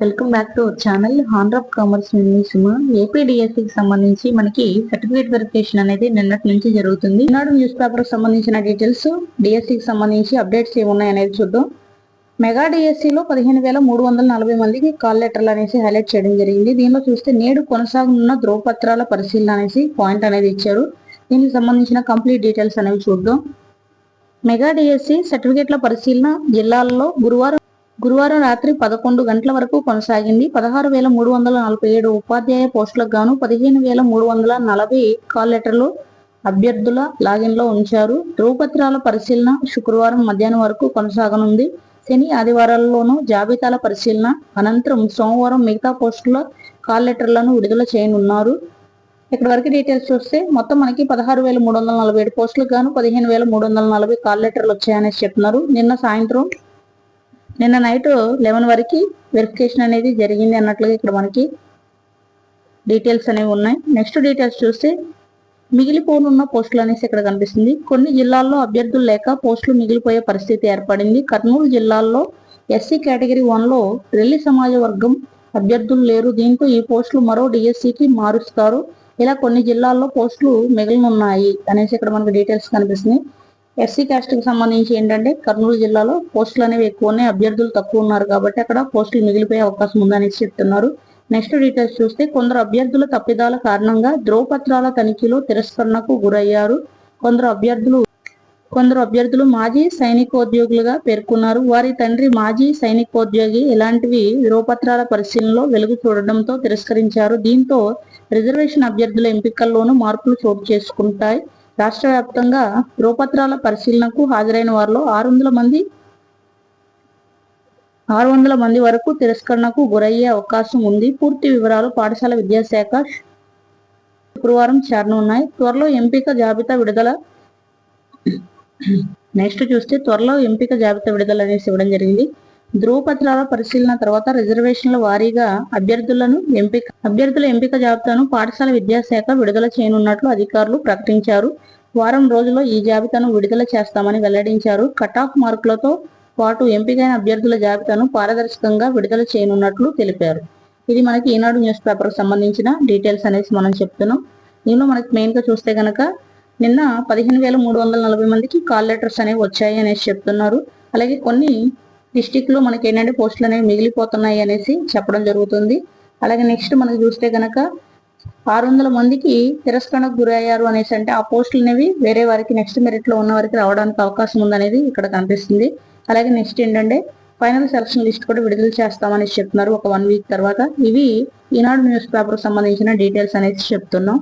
Welcome back to our channel. Honour of commerce Suma. APDSC కి సంబంధించి మనకి certificate verification అనేది నిన్నటి నుంచి జరుగుతుంది. ఈనాడు న్యూస్ పేపర్కి సంబంధించిన డీటెయిల్స్ డిఎస్సికి సంబంధించి అప్డేట్స్ ఏమున్నాయి అనేది చూద్దాం. మెగా డిఎస్సిలో పదిహేను వేల మూడు వందల నలభై మందికి కాల్ లెటర్లు అనేసి హైలైట్ చేయడం జరిగింది. దీనిలో చూస్తే నేడు కొనసాగనున్న ధ్రువపత్రాల పరిశీలన అనేసి పాయింట్ అనేది ఇచ్చారు. దీనికి సంబంధించిన కంప్లీట్ డీటెయిల్స్ అనేవి చూద్దాం. మెగా డిఎస్సి సర్టిఫికేట్ల పరిశీలన జిల్లాల్లో గురువారం గురువారం రాత్రి పదకొండు గంటల వరకు కొనసాగింది. పదహారు వేల మూడు వందల నలభై ఏడు ఉపాధ్యాయ పోస్టులకు గాను పదిహేను వేల మూడు వందల నలభై కాల్ లెటర్లు అభ్యర్థుల లాగిన్లో ఉంచారు. ధ్రువపత్రాల పరిశీలన శుక్రవారం మధ్యాహ్నం వరకు కొనసాగనుంది. శని ఆదివారాల్లోనూ జాబితాల పరిశీలన అనంతరం సోమవారం మిగతా పోస్టుల కాల్ లెటర్లను విడుదల చేయనున్నారు. ఇక్కడ వరకు డీటెయిల్స్ చూస్తే మొత్తం మనకి పదహారు వేల మూడు వందల నలభై ఏడు పోస్టులకు గాను పదిహేను వేల మూడు వందల నలభై కాల్ లెటర్లు వచ్చాయనేసి చెప్తున్నారు. నిన్న సాయంత్రం నిన్న నైట్ లెవెన్ వరకు వెరిఫికేషన్ అనేది జరిగింది అన్నట్లుగా ఇక్కడ మనకి డీటెయిల్స్ అనేవి ఉన్నాయి. నెక్స్ట్ డీటెయిల్స్ చూస్తే మిగిలిపోనున్న పోస్టులు అనేసి ఇక్కడ కనిపిస్తుంది. కొన్ని జిల్లాల్లో అభ్యర్థులు లేక పోస్టులు మిగిలిపోయే పరిస్థితి ఏర్పడింది. కర్నూలు జిల్లాల్లో ఎస్సీ కేటగిరీ వన్లో రెల్లి సమాజ వర్గం అభ్యర్థులు లేరు. దీంతో ఈ పోస్టులు మరో డిఎస్సికి మారుస్తారు. ఇలా కొన్ని జిల్లాల్లో పోస్టులు మిగిలినున్నాయి అనేసి ఇక్కడ మనకు డీటెయిల్స్ కనిపిస్తున్నాయి. ఎస్సీ క్యాస్ట్కి సంబంధించి ఏంటంటే కర్నూలు జిల్లాలో పోస్టులు అనేవి ఎక్కువనే అభ్యర్థులు తక్కువ ఉన్నారు కాబట్టి అక్కడ పోస్టులు మిగిలిపోయే అవకాశం ఉందనేసి చెప్తున్నారు. నెక్స్ట్ డీటెయిల్స్ చూస్తే కొందరు అభ్యర్థుల తప్పిదాల కారణంగా ధ్రువపత్రాల తనిఖీలో తిరస్కరణకు గురయ్యారు. కొందరు అభ్యర్థులు కొందరు అభ్యర్థులు మాజీ సైనికోద్యోగులుగా పేర్కొన్నారు. వారి తండ్రి మాజీ సైనికోద్యోగి ఇలాంటివి ధ్రువపత్రాల పరిశీలనలో వెలుగు చూడడంతో తిరస్కరించారు. దీంతో రిజర్వేషన్ అభ్యర్థుల ఎంపికల్లోనూ మార్పులు చోటు చేసుకుంటాయి. రాష్ట్ర వ్యాప్తంగా ధ్రువపత్రాల పరిశీలనకు హాజరైన వారిలో ఆరు వందల మంది ఆరు వందల మంది వరకు తిరస్కరణకు గురయ్యే అవకాశం ఉంది. పూర్తి వివరాలు పాఠశాల విద్యాశాఖ శుక్రవారం చేరనున్నాయి. త్వరలో ఎంపిక జాబితా విడుదల నెక్స్ట్ చూస్తే త్వరలో ఎంపిక జాబితా విడుదల అనేసి ఇవ్వడం జరిగింది. ధ్రువపత్రాల పరిశీలన తర్వాత రిజర్వేషన్ల వారీగా అభ్యర్థులను ఎంపిక అభ్యర్థుల ఎంపిక జాబితాను పాఠశాల విద్యాశాఖ విడుదల చేయనున్నట్లు అధికారులు ప్రకటించారు. వారం రోజుల్లో ఈ జాబితాను విడుదల చేస్తామని వెల్లడించారు. కట్ ఆఫ్ మార్కులతో పాటు ఎంపికైన అభ్యర్థుల జాబితాను పారదర్శకంగా విడుదల చేయనున్నట్లు తెలిపారు. ఇది మనకి ఈనాడు న్యూస్ పేపర్కి సంబంధించిన డీటెయిల్స్ అనేసి మనం చెప్తున్నాం. దీనిలో మనకి మెయిన్గా చూస్తే కనుక నిన్న పదిహేను వేల మూడు వందల నలభై మందికి కాల్ లెటర్స్ అనేవి వచ్చాయి అనేసి చెప్తున్నారు. అలాగే కొన్ని డిస్టిక్లో మనకి ఏంటంటే పోస్టులు అనేవి మిగిలిపోతున్నాయి అనేసి చెప్పడం జరుగుతుంది. అలాగే నెక్స్ట్ మనకి చూస్తే కనుక ఆరు వందల మందికి తిరస్కరణకు గురయ్యారు అనేసి అంటే ఆ పోస్టులు అనేవి వేరే వారికి నెక్స్ట్ మెరిట్లో ఉన్న వారికి రావడానికి అవకాశం ఉందనేది ఇక్కడ కనిపిస్తుంది. అలాగే నెక్స్ట్ ఏంటంటే ఫైనల్ సెలక్షన్ లిస్ట్ కూడా విడుదల చేస్తామని చెప్తున్నారు. ఒక వన్ వీక్ తర్వాత. ఇవి ఈనాడు న్యూస్ పేపర్ సంబంధించిన డీటెయిల్స్ అనేసి చెప్తున్నాం.